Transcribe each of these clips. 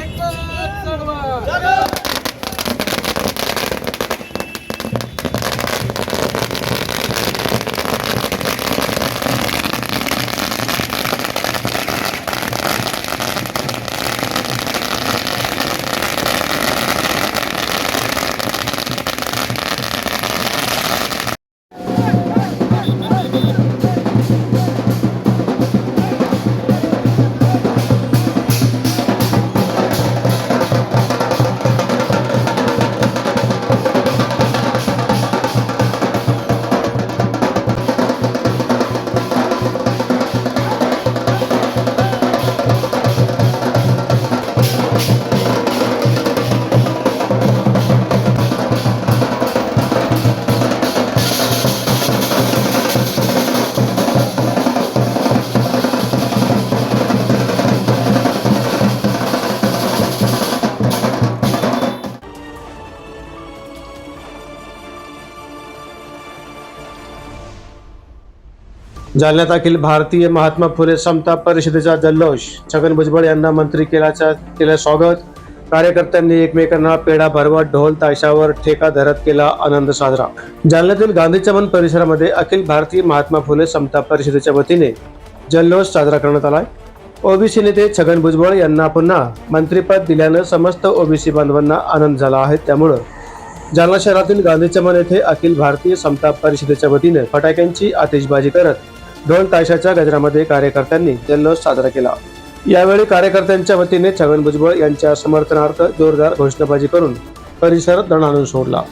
director. जालन्यात अखिल भारतीय महात्मा फुले समता परिषदेचा जल्लोष छगन भुजबळ यांना मंत्री केल्याचा केलं स्वागत. कार्यकर्त्यांनी एकमेकांना पेढा भरवत ढोल ताशावर ठेका धरत केला आनंद साजरा. जालन्यातील गांधी चमन परिसरामध्ये अखिल भारतीय महात्मा फुले समता परिषदेच्या वतीने जल्लोष साजरा करण्यात आलाय. ओबीसी नेते छगन भुजबळ यांना पुन्हा मंत्रिपद दिल्यानं समस्त ओबीसी बांधवांना आनंद झाला आहे. त्यामुळं जालना शहरातील गांधी चमन येथे अखिल भारतीय समता परिषदेच्या वतीने फटाक्यांची आतिषबाजी करत ढोल ताशाच्या गजरामध्ये कार्यकर्त्यांनी जल्लोष साजरा केला. यावेळी कार्यकर्त्यांच्या वतीने छगन भुजबळ यांच्या समर्थनार्थ जोरदार घोषणाबाजी करून परिसर दणाणून सोडला.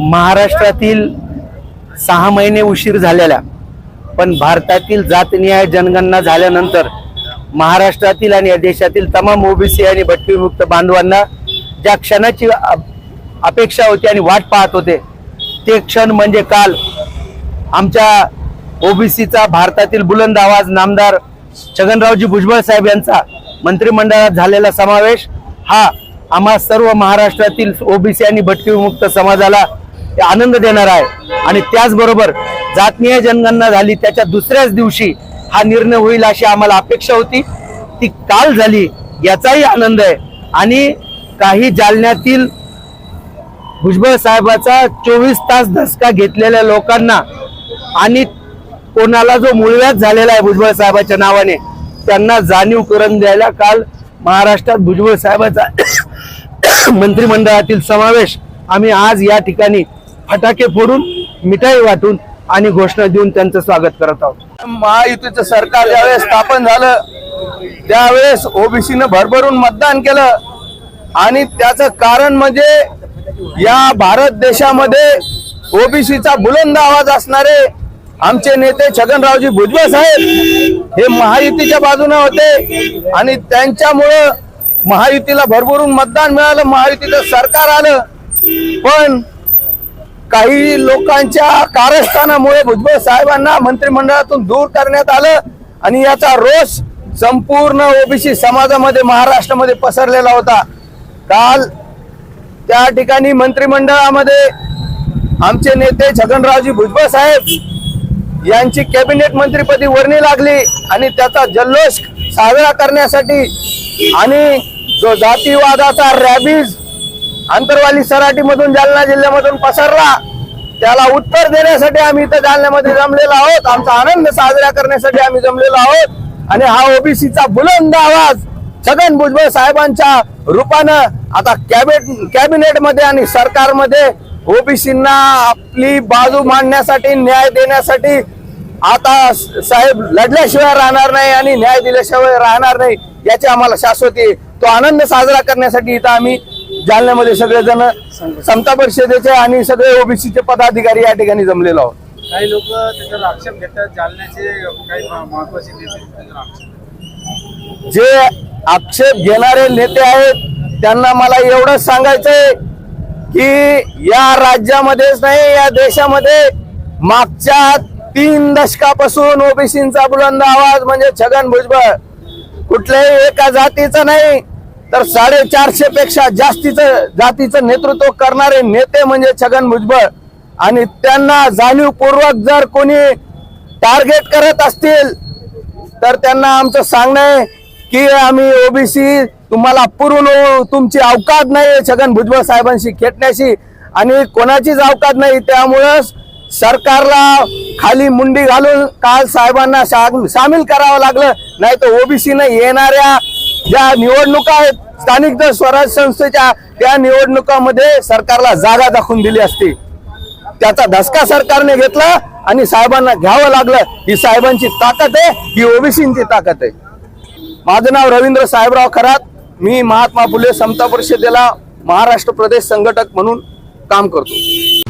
महाराष्ट्रातील सहा महिने उशीर झालेल्या पण भारतातील जातनिहाय जनगणना झाल्यानंतर महाराष्ट्रातील आणि या देशातील तमाम ओबीसी आणि भटकीमुक्त बांधवांना ज्या क्षणाची अपेक्षा होती आणि वाट पाहत होते ते क्षण म्हणजे काल आमच्या ओबीसीचा भारतातील बुलंद आवाज नामदार छगनरावजी भुजबळ साहेब यांचा मंत्रिमंडळात झालेला समावेश हा आम्हा सर्व महाराष्ट्रातील ओबीसी आणि भटकीमुक्त समाजाला आनंद देणार आहे. आणि त्याचबरोबर जातनीय जनगणना झाली त्याच्या दुसऱ्याच दिवशी हा निर्णय होईल अशी आम्हाला अपेक्षा होती. ती काल झाली याचाही आनंद आहे. आणि काही जालन्यातील भुजबळ साहेबाचा चोवीस तास धसका घेतलेल्या लोकांना आणि कोणाला जो मुळव्यात झालेला आहे भुजबळ साहेबाच्या नावाने त्यांना जाणीव करून द्यायला काल महाराष्ट्रात भुजबळ साहेबाचा मंत्रिमंडळातील समावेश आम्ही आज या ठिकाणी फटाके फोडून मिठाई वाटून आणि घोषणा देऊन त्यांचं स्वागत करत आहोत. महायुतीचं सरकार ज्यावेळेस स्थापन झालं त्यावेळेस ओबीसीनं भरभरून मतदान केलं. आणि त्याचं कारण म्हणजे या भारत देशामध्ये ओबीसीचा बुलंद आवाज असणारे आमचे नेते छगनरावजी भुजबळ साहेब हे महायुतीच्या बाजूने होते. आणि त्यांच्यामुळं महायुतीला भरभरून मतदान मिळालं महायुतीचं सरकार आलं. पण काही लोकांच्या कारस्थानामुळे भुजबळ साहेबांना मंत्रिमंडळातून दूर करण्यात आलं आणि याचा रोष संपूर्ण ओबीसी समाजामध्ये महाराष्ट्रामध्ये पसरलेला होता. काल त्या ठिकाणी मंत्रिमंडळामध्ये आमचे नेते छगनरावजी भुजबळ साहेब यांची कॅबिनेट मंत्रीपदी वर्णी लागली आणि त्याचा जल्लोष साजरा करण्यासाठी आणि जो जातीवादाचा रॅबीज आंतरवाली सराटीमधून जालना जिल्ह्यामधून पसरला त्याला उत्तर देण्यासाठी आम्ही इथं जालन्यामध्ये जमलेलो आहोत आमचा आनंद साजरा करण्यासाठी आम्ही जमलेलो आहोत आणि हा ओबीसीचा बुलंद आवाज छगन भुजबळ साहेबांच्या रूपानं आता कॅबिनेट कॅबिनेटमध्ये आणि सरकारमध्ये ओबीसींना आपली बाजू मांडण्यासाठी न्याय देण्यासाठी आता साहेब लढल्याशिवाय राहणार नाही आणि न्याय दिल्याशिवाय राहणार नाही याची आम्हाला शाश्वती आहे. तो आनंद साजरा करण्यासाठी इथं आम्ही जालन्यामध्ये सगळेजण समता परिषदेचे आणि सगळे ओबीसीचे पदाधिकारी या ठिकाणी जमलेलो आहोत. काही लोक त्याच्यावर आक्षेप घेतात. जालन्याचे काही मह- महत्त्वाचे नेते जे आक्षेप घेणारे नेते आहेत त्यांना मला एवढंच सांगायचंय की या राज्यामध्येच नाही या देशामध्ये मागच्या तीन दशकापासून ओबीसींचा बुलंद आवाज म्हणजे छगन भुजबळ. कुठल्याही एका जातीचं नाही तर साडेचारशे पेक्षा जास्तीचं जातीचं नेतृत्व करणारे नेते म्हणजे छगन भुजबळ. आणि त्यांना जाणीवपूर्वक जर कोणी टार्गेट करत असतील तर त्यांना आमचं सांगणं आहे की आम्ही ओबीसी तुम्हाला पुरून तुमची अवकात नाही छगन भुजबळ साहेबांशी खेटण्याशी आणि कोणाचीच अवकात नाही त्यामुळंच सरकारला खाली मुंडी घालून काल साहेबांना सामील करावं लागलं. नाही तर ओबीसीनं येणाऱ्या ज्या निवडणुका आहेत स्थानिक जर स्वराज संस्थेच्या त्या निवडणुकामध्ये सरकारला जागा दाखवून दिली असती. त्याचा धसका सरकारने घेतला आणि साहेबांना घ्यावं लागलं. ही साहेबांची ताकद आहे ही ओबीसींची ताकद आहे. माझं नाव रवींद्र साहेबराव खरात. मी महात्मा फुले समता परिषदेला महाराष्ट्र प्रदेश संघटक म्हणून काम करतो.